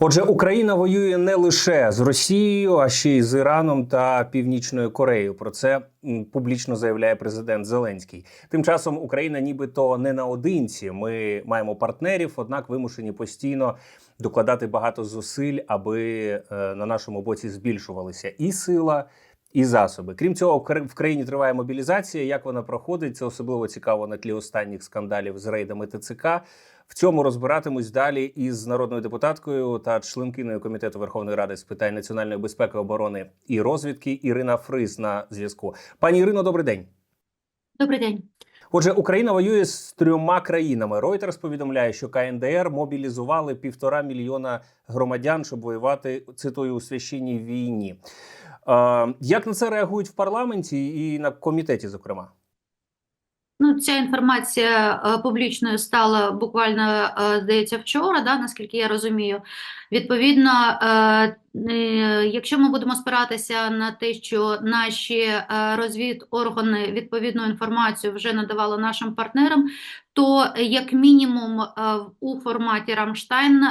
Отже, Україна воює не лише з Росією, а ще й з Іраном та Північною Кореєю. Про це публічно заявляє президент Зеленський. Тим часом Україна, нібито не наодинці. Ми маємо партнерів, однак вимушені постійно докладати багато зусиль, аби е, на нашому боці збільшувалися і сила. І засоби, крім цього, в країні триває мобілізація. Як вона проходить, це особливо цікаво на тлі останніх скандалів з рейдами ТЦК. В цьому розбиратимусь далі із народною депутаткою та членкиною комітету Верховної Ради з питань національної безпеки, оборони і розвідки Ірина Фриз на зв'язку. Пані Ірино, добрий день. Добрий день. Отже, Україна воює з трьома країнами. Reuters повідомляє, що КНДР мобілізували півтора мільйона громадян, щоб воювати цитую у священній війні. Е, як на це реагують в парламенті і на комітеті, зокрема? Ну, ця інформація е, публічною стала буквально, е, здається, вчора, да, наскільки я розумію. Відповідно, е, якщо ми будемо спиратися на те, що наші е, розвідоргани відповідну інформацію вже надавали нашим партнерам, то як мінімум е, у форматі Рамштайн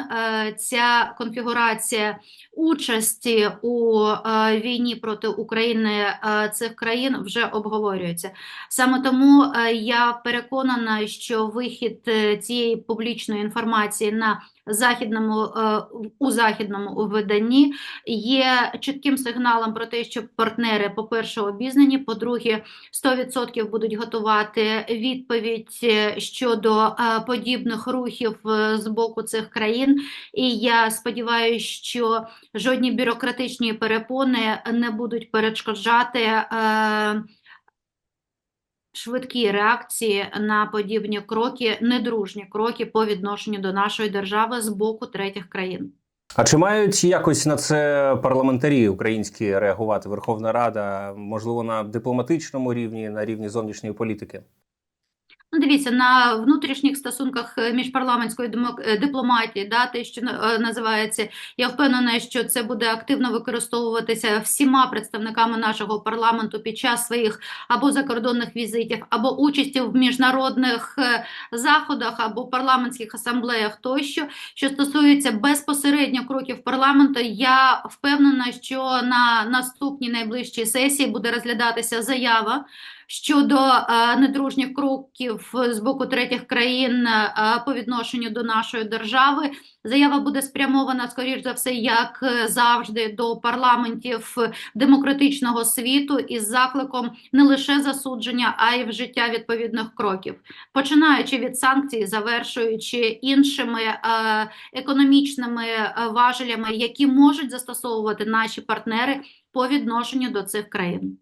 ця конфігурація участі у війні проти України цих країн вже обговорюється. Саме тому я переконана, що вихід цієї публічної інформації на західному е, у західному виданні є чітким сигналом про те, що партнери, по-перше, обізнані, по-друге, 100% будуть готувати відповідь е, щодо е, подібних рухів з боку цих країн. І я сподіваюся, що жодні бюрократичні перепони не будуть перешкоджати. Швидкі реакції на подібні кроки, недружні кроки по відношенню до нашої держави з боку третіх країн. А чи мають якось на це парламентарі українські реагувати? Верховна Рада, можливо, на дипломатичному рівні, на рівні зовнішньої політики? Ну, дивіться, на внутрішніх стосунках е, міжпарламентської е, дипломатії, да, те, що е, називається, я впевнена, що це буде активно використовуватися всіма представниками нашого парламенту під час своїх або закордонних візитів, або участі в міжнародних заходах, або парламентських асамблеях тощо. Що стосується безпосередньо кроків парламенту, я впевнена, що на наступній найближчій сесії буде розглядатися заява щодо е, недружніх кроків з боку третіх країн е, по відношенню до нашої держави. Заява буде спрямована, скоріш за все, як завжди, до парламентів демократичного світу із закликом не лише засудження, а й вжиття відповідних кроків, починаючи від санкцій, завершуючи іншими е, економічними важелями, які можуть застосовувати наші партнери по відношенню до цих країн.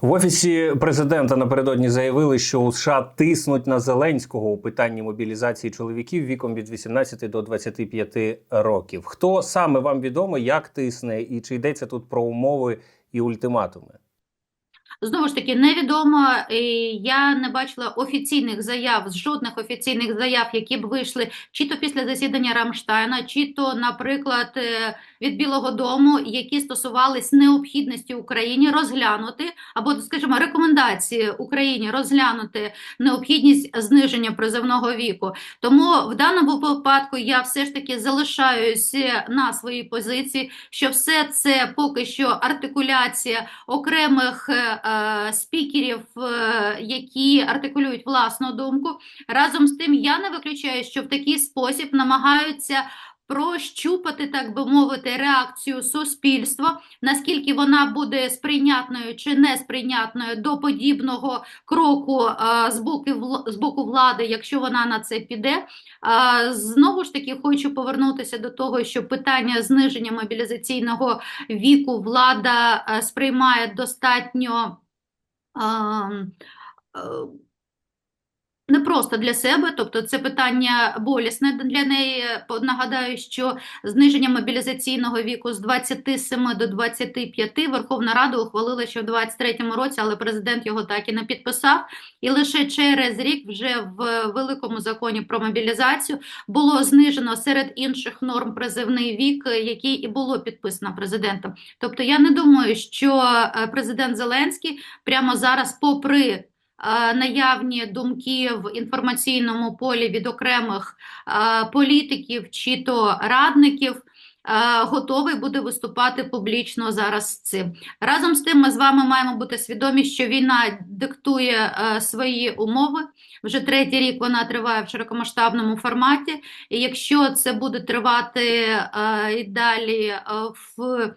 В офісі президента напередодні заявили, що у США тиснуть на Зеленського у питанні мобілізації чоловіків віком від 18 до 25 років. Хто саме вам відомо, як тисне, і чи йдеться тут про умови і ультиматуми? Знову ж таки, невідомо. Я не бачила офіційних заяв, жодних офіційних заяв, які б вийшли чи то після засідання Рамштайна, чи то, наприклад, е, від Білого Дому, які стосувались необхідності Україні розглянути, або, скажімо, рекомендації Україні розглянути необхідність зниження призовного віку. Тому в даному випадку я все ж таки залишаюся на своїй позиції, що все це поки що артикуляція окремих е, спікерів, е, які артикулюють власну думку. Разом з тим, я не виключаю, що в такий спосіб намагаються прощупати, так би мовити, реакцію суспільства, наскільки вона буде сприйнятною чи не сприйнятною до подібного кроку е, з боку, з боку влади, якщо вона на це піде. Е, Знову ж таки, хочу повернутися до того, що питання зниження мобілізаційного віку влада е, сприймає достатньо. Не просто для себе, тобто це питання болісне для неї. Нагадаю, що зниження мобілізаційного віку з 27 до 25 Верховна Рада ухвалила ще в 23-му році, але президент його так і не підписав. І лише через рік, вже в великому законі про мобілізацію, було знижено серед інших норм призивний вік, який і було підписано президентом. Тобто я не думаю, що е, президент Зеленський прямо зараз, попри наявні думки в інформаційному полі від окремих е, політиків чи то радників, готовий буде виступати публічно зараз з цим. Разом з тим, ми з вами маємо бути свідомі, що війна диктує е, свої умови. Вже третій рік вона триває в широкомасштабному форматі. І якщо це буде тривати е, і далі е, в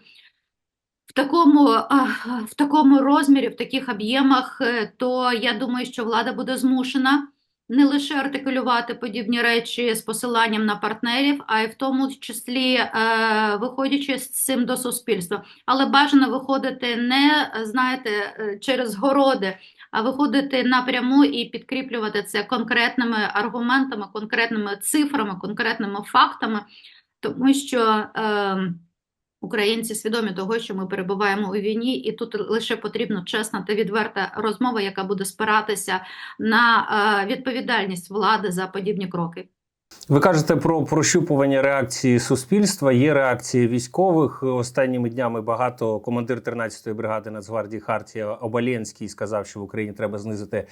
такому, в такому розмірі, в таких об'ємах, е, то я думаю, що влада буде змушена не лише артикулювати подібні речі з посиланням на партнерів, а й в тому числі е, виходячи з цим до суспільства. Але бажано виходити не знаєте е, через городи, а виходити напряму і підкріплювати це конкретними аргументами, конкретними цифрами, конкретними фактами, тому що. Е, Українці свідомі того, що ми перебуваємо у війні, і тут лише потрібна чесна та відверта розмова, яка буде спиратися на е, відповідальність влади за подібні кроки. Ви кажете про прощупування реакції суспільства. Є реакції військових. Останніми днями багато командир 13-ї бригади Нацгвардії Хартія Обалєнський сказав, що в Україні треба знизити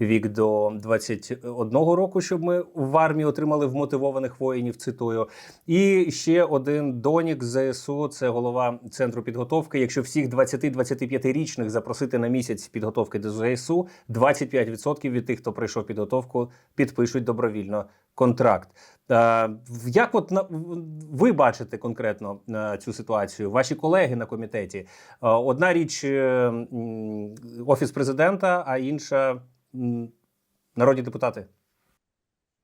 вік до 21 року, щоб ми в армії отримали вмотивованих воїнів. Цитую. І ще один донік ЗСУ, це голова центру підготовки. Якщо всіх 20-25-річних запросити на місяць підготовки до ЗСУ, 25% від тих, хто пройшов підготовку, підпишуть добровільно контракт. Е, Як от ви бачите конкретно е, цю ситуацію? Ваші колеги на комітеті? Е, Одна річ офіс президента, а інша народні депутати.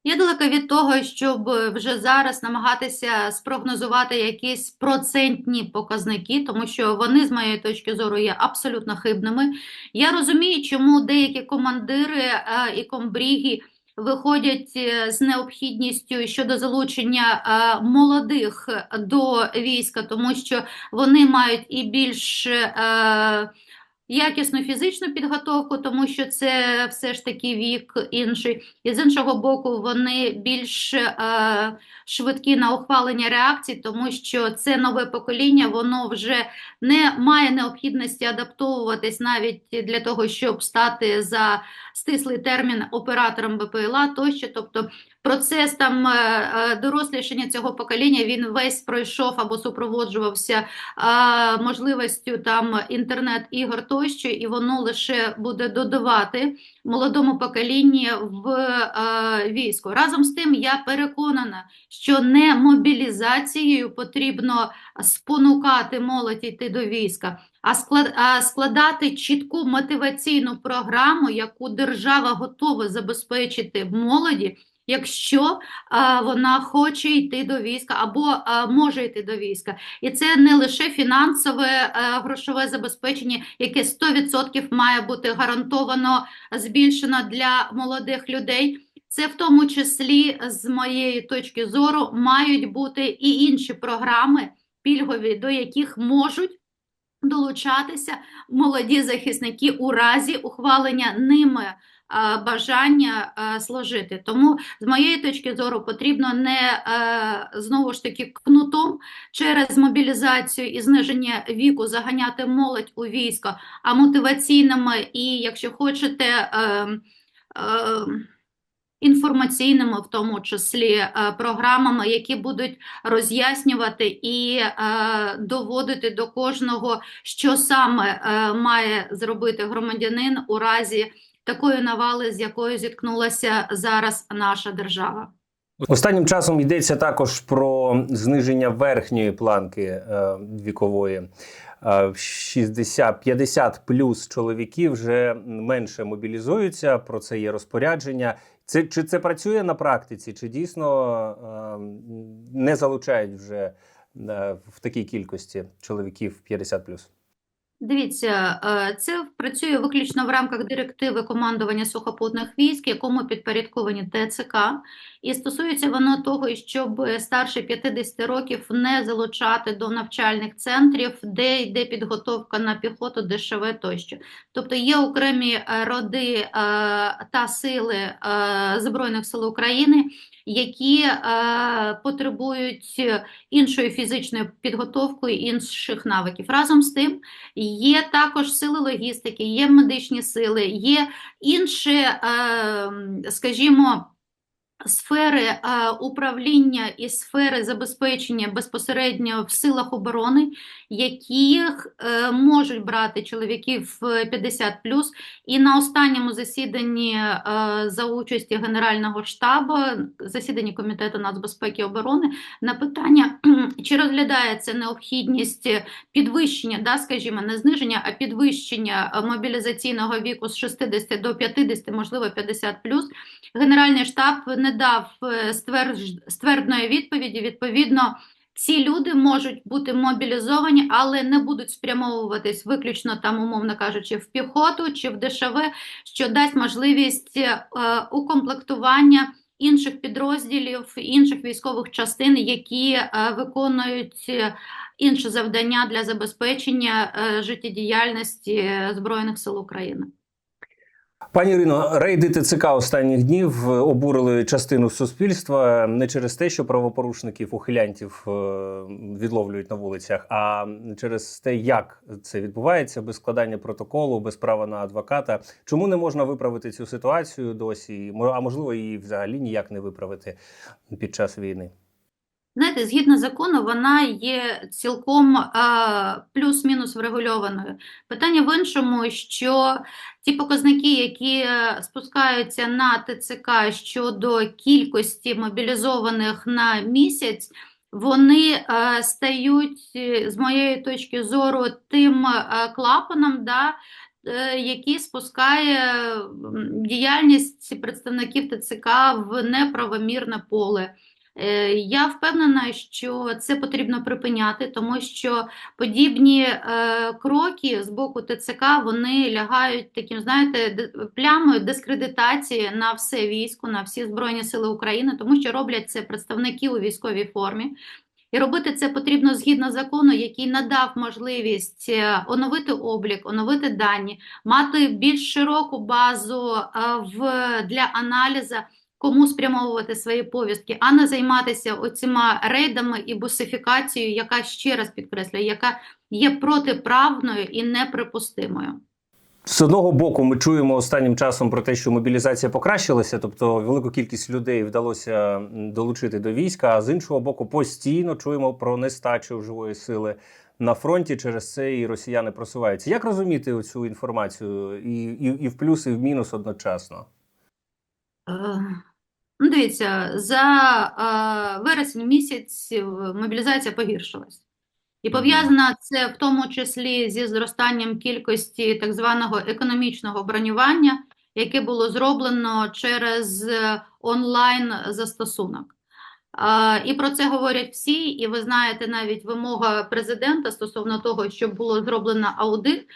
Я далека від того, щоб вже зараз намагатися спрогнозувати якісь процентні показники, тому що вони, з моєї точки зору, є абсолютно хибними. Я розумію, чому деякі командири е, і комбріги виходять е, з необхідністю щодо залучення е, молодих до війська, тому що вони мають і більш якісну фізичну підготовку, тому що це все ж таки вік інший. І з іншого боку, вони більш е, швидкі на ухвалення реакцій, тому що це нове покоління, воно вже не має необхідності адаптовуватись навіть для того, щоб стати за стислий термін оператором БПЛА тощо. Тобто процес там е, е, дорослішання цього покоління він весь пройшов або супроводжувався можливістю там інтернет-ігор тощо, і воно лише буде додавати молодому поколінні в е, війську. Разом з тим, я переконана, що не мобілізацією потрібно спонукати молодь йти до війська, а складати чітку мотиваційну програму, яку держава готова забезпечити молоді. Якщо а, вона хоче йти до війська або а, може йти до війська, і це не лише фінансове е, грошове забезпечення, яке 100% має бути гарантовано збільшено для молодих людей. Це в тому числі, з моєї точки зору, мають бути і інші програми пільгові, до яких можуть долучатися молоді захисники у разі ухвалення ними бажання е, служити. Тому, з моєї точки зору, потрібно не е, знову ж таки кнутом через мобілізацію і зниження віку заганяти молодь у військо, а мотиваційними і, якщо хочете, е, е, інформаційними, в тому числі е, програмами, які будуть роз'яснювати і е, доводити до кожного, що саме е, має зробити громадянин у разі такої навали, з якою зіткнулася зараз наша держава. Останнім часом йдеться також про зниження верхньої планки е, вікової. Е, 60-50 плюс чоловіків вже менше мобілізуються. Про це є розпорядження. Це чи це працює на практиці, чи дійсно е, не залучають вже е, в такій кількості чоловіків 50 плюс? Дивіться, е, це працює виключно в рамках директиви командування сухопутних військ, якому підпорядковані ТЦК, і стосується воно того, щоб старше 50 років не залучати до навчальних центрів, де йде підготовка на піхоту, ДШВ тощо. Тобто є окремі е, роди е, та сили Збройних сил України, які е, потребують іншої фізичної підготовки, інших навиків. Разом з тим, Є також сили логістики, є медичні сили, є інші, е, скажімо, сфери е, управління і сфери забезпечення безпосередньо в силах оборони, яких е, можуть брати чоловіків е, 50 І на останньому засіданні е, за участі Генерального штабу, засіданні Комітету нацбезпеки і оборони, на питання, чи розглядається необхідність підвищення, да, скажімо, не зниження, а підвищення мобілізаційного віку з 60 до 50, можливо, 50 Генеральний штаб не дав е, ствердної відповіді. Відповідно, ці люди можуть бути мобілізовані, але не будуть спрямовуватись виключно там, умовно кажучи, в піхоту чи в ДШВ, що дасть можливість е, укомплектування інших підрозділів, інших військових частин, які е, виконують інші завдання для забезпечення життєдіяльності Збройних сил України. Пані Ірино, рейди ТЦК останніх днів е, обурили частину суспільства не через те, що правопорушників ухилянтів е, відловлюють на вулицях, а через те, як це відбувається, без складання протоколу, без права на адвоката. Чому не можна виправити цю ситуацію досі? А можливо, її взагалі ніяк не виправити під час війни? Знаєте, згідно закону, вона є цілком е, плюс-мінус врегульованою. Питання в іншому, що ті показники, які е, спускаються на ТЦК щодо кількості мобілізованих на місяць, вони е, стають, з моєї точки зору, тим клапаном, да, який спускає діяльність представників ТЦК в неправомірне поле. Е, Я впевнена, що це потрібно припиняти, тому що подібні е, кроки з боку ТЦК вони лягають таким, знаєте, плямою дискредитації на все військо, на всі Збройні Сили України, тому що роблять це представники у військовій формі. І робити це потрібно згідно закону, який надав можливість е, оновити облік, оновити дані, мати більш широку базу в, для аналізу кому спрямовувати свої повістки, а не займатися оціма рейдами і бусифікацією, яка ще раз підкреслюю, яка є протиправною і неприпустимою. З одного боку, ми чуємо останнім часом про те, що мобілізація покращилася, тобто велику кількість людей вдалося долучити до війська. А з іншого боку, постійно чуємо про нестачу живої сили на фронті. Через це і росіяни просуваються. Як розуміти цю інформацію і, і, і в плюс, і в мінус одночасно? Е, Ну, дивіться, за е, вересень місяць е, мобілізація погіршилась. І Мгм. пов'язано це в тому числі зі зростанням кількості так званого економічного бронювання, яке було зроблено через онлайн застосунок. А, І про це говорять всі, і ви знаєте навіть вимога президента стосовно того, щоб було зроблено аудит.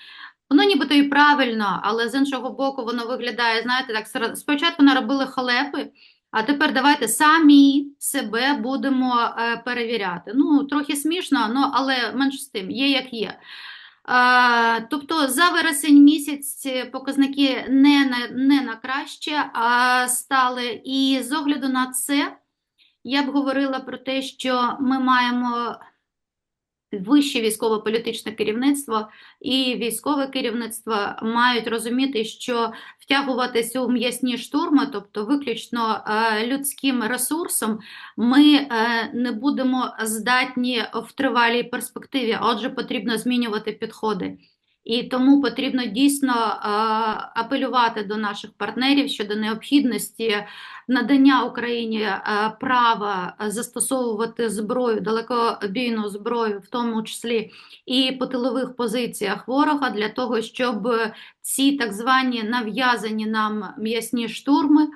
Воно нібито і правильно, але з іншого боку, воно виглядає, знаєте, так спочатку наробили халепи, а тепер давайте самі себе будемо е, перевіряти. Ну, трохи смішно, ну, але менш з тим, є як є. Е, тобто за вересень місяць показники не на, не на краще а стали. І з огляду на це я б говорила про те, що ми маємо вище військово-політичне керівництво і військове керівництво мають розуміти, що втягуватися у м'ясні штурми, тобто виключно е, людським ресурсом, ми е, не будемо здатні в тривалій перспективі. Отже, потрібно змінювати підходи. І тому потрібно дійсно апелювати до наших партнерів щодо необхідності надання Україні права застосовувати зброю, далекобійну зброю, в тому числі і по тилових позиціях ворога, для того, щоб ці так звані нав'язані нам м'ясні штурми.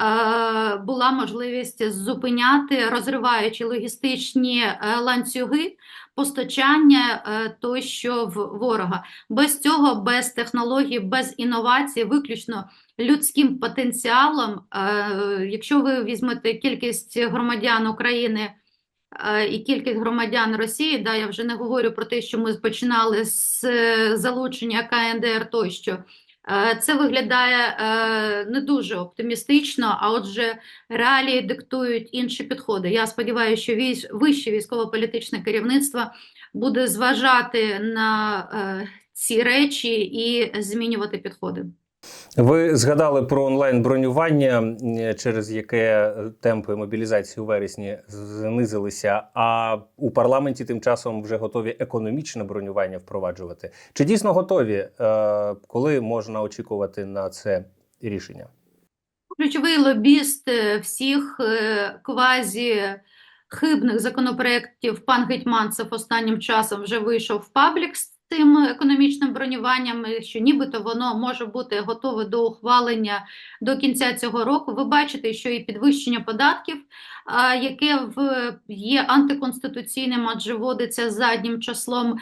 Е, Була можливість зупиняти, розриваючи логістичні е, ланцюги постачання е, тощо в ворога. Без цього, без технологій, без інновацій, виключно людським потенціалом. Якщо ви візьмете кількість громадян України і кількість громадян Росії, да, я вже не говорю про те, що ми починали з залучення КНДР тощо. Е, Це виглядає е, не дуже оптимістично, а отже, реалії диктують інші підходи. Я сподіваюся, що вище військово-політичне керівництво буде зважати на е, ці речі і змінювати підходи. Ви згадали про онлайн бронювання, через яке темпи мобілізації у вересні знизилися. А у парламенті тим часом вже готові економічне бронювання впроваджувати. Чи дійсно готові? Е, Коли можна очікувати на це рішення? Ключовий лобіст е, всіх е, квазі хибних законопроєктів пан Гетьманцев останнім часом вже вийшов в паблік з тим економічним бронюванням, що нібито воно може бути готове до ухвалення до кінця цього року. Ви бачите, що і підвищення податків, яке є антиконституційним, адже вводиться заднім числом,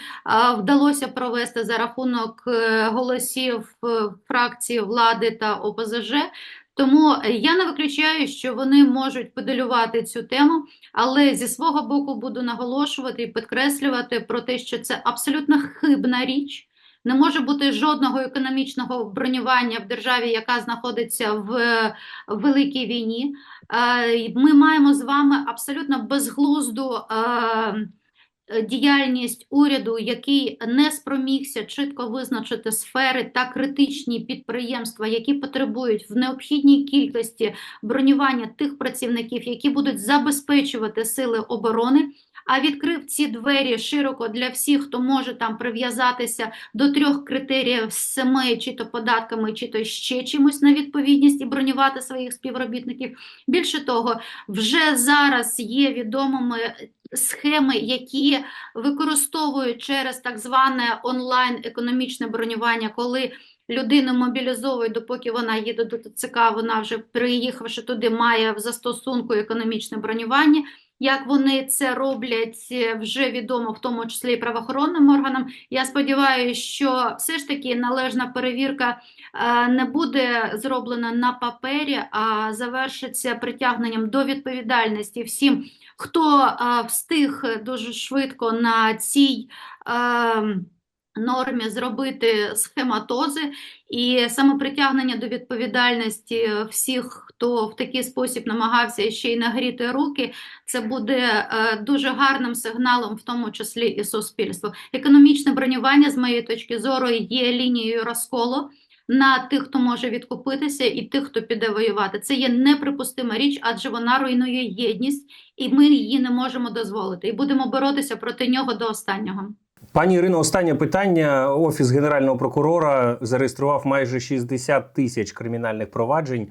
вдалося провести за рахунок е, голосів е, фракції влади та ОПЗЖ. Тому я не виключаю, що вони можуть педалювати цю тему, але зі свого боку буду наголошувати і підкреслювати про те, що це абсолютно хибна річ. Не може бути жодного економічного бронювання в державі, яка знаходиться в е, великій війні. Е, Ми маємо з вами абсолютно безглузду е, е, діяльність уряду, який не спромігся чітко визначити сфери та критичні підприємства, які потребують в необхідній кількості бронювання тих працівників, які будуть забезпечувати сили оборони. А відкрив ці двері широко для всіх, хто може там прив'язатися до трьох критеріїв з семи, чи то податками, чи то ще чимось на відповідність і бронювати своїх співробітників. Більше того, вже зараз є відомими схеми, які використовують через так зване онлайн економічне бронювання, коли людину мобілізовують, допоки вона їде до ТЦК, вона вже приїхавши туди, має в застосунку економічне бронювання. Як вони це роблять, е, вже відомо, в тому числі і правоохоронним органам. Я сподіваюся, що все ж таки належна перевірка е, не буде зроблена на папері, а завершиться притягненням до відповідальності всім, хто е, встиг дуже швидко на цій нормі зробити схематози і самопритягнення до відповідальності всіх, хто в такий спосіб намагався ще й нагріти руки, це буде е, дуже гарним сигналом, в тому числі і суспільству. Економічне бронювання, з моєї точки зору, є лінією розколу на тих, хто може відкупитися, і тих, хто піде воювати. Це є неприпустима річ, адже вона руйнує єдність, і ми її не можемо дозволити. І будемо боротися проти нього до останнього. Пані Ірино, останнє питання. Офіс генерального прокурора зареєстрував майже 60 тисяч кримінальних проваджень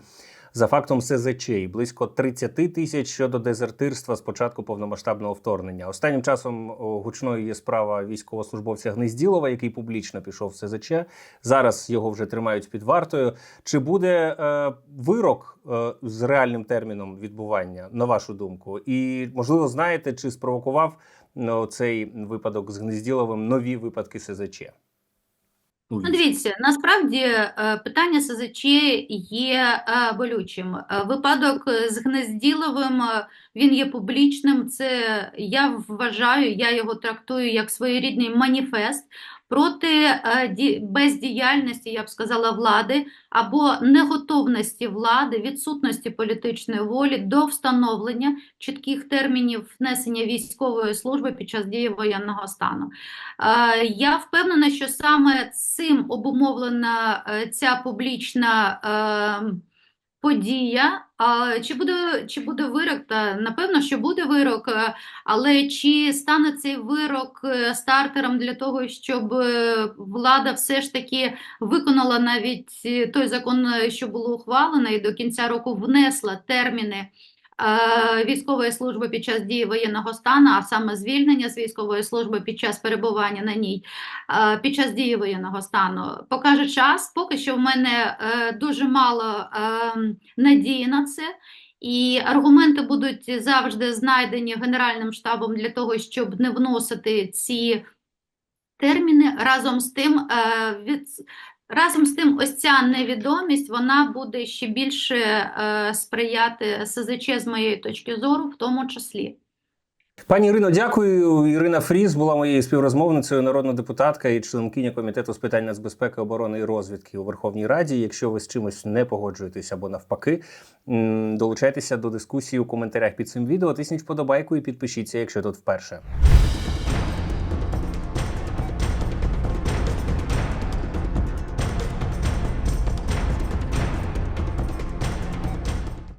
за фактом СЗЧ і близько 30 тисяч щодо дезертирства з початку повномасштабного вторгнення. Останнім часом гучною є справа військовослужбовця Гнезділова, який публічно пішов в СЗЧ. Зараз його вже тримають під вартою. Чи буде е, вирок е, з реальним терміном відбування, на вашу думку? І можливо, знаєте, чи спровокував ну, цей випадок з Гнезділовим нові випадки СЗЧ? Ну, дивіться, насправді е, питання СЗЧ є е, болючим. Е, Випадок з Гнезділовим, він є публічним. Це я вважаю, я його трактую як своєрідний маніфест проти е, ді- бездіяльності, я б сказала, влади або неготовності влади, відсутності політичної волі до встановлення чітких термінів внесення військової служби під час дії воєнного стану. Е, Я впевнена, що саме цим обумовлена е, ця публічна е, подія. А Чи буде, чи буде вирок? Та напевно, що буде вирок, е, але чи стане цей вирок е, стартером для того, щоб е, влада все ж таки виконала навіть той закон, що було ухвалено, і до кінця року внесла терміни військової служби під час дії воєнного стану, а саме звільнення з військової служби під час перебування на ній, е, під час дії воєнного стану, покаже час. Поки що в мене е, дуже мало е, надії на це. І аргументи будуть завжди знайдені Генеральним штабом для того, щоб не вносити ці терміни. Разом з тим, е, від, разом з тим, ось ця невідомість вона буде ще більше е, сприяти СЗЧ з моєї точки зору, в тому числі. Пані Ірино, дякую. Ірина Фріз була моєю співрозмовницею, народна депутатка і членкиня комітету з питань нацбезпеки, оборони і розвідки у Верховній Раді. Якщо ви з чимось не погоджуєтесь або навпаки, долучайтеся до дискусії у коментарях під цим відео. Тисніть вподобайку і підпишіться, якщо тут вперше.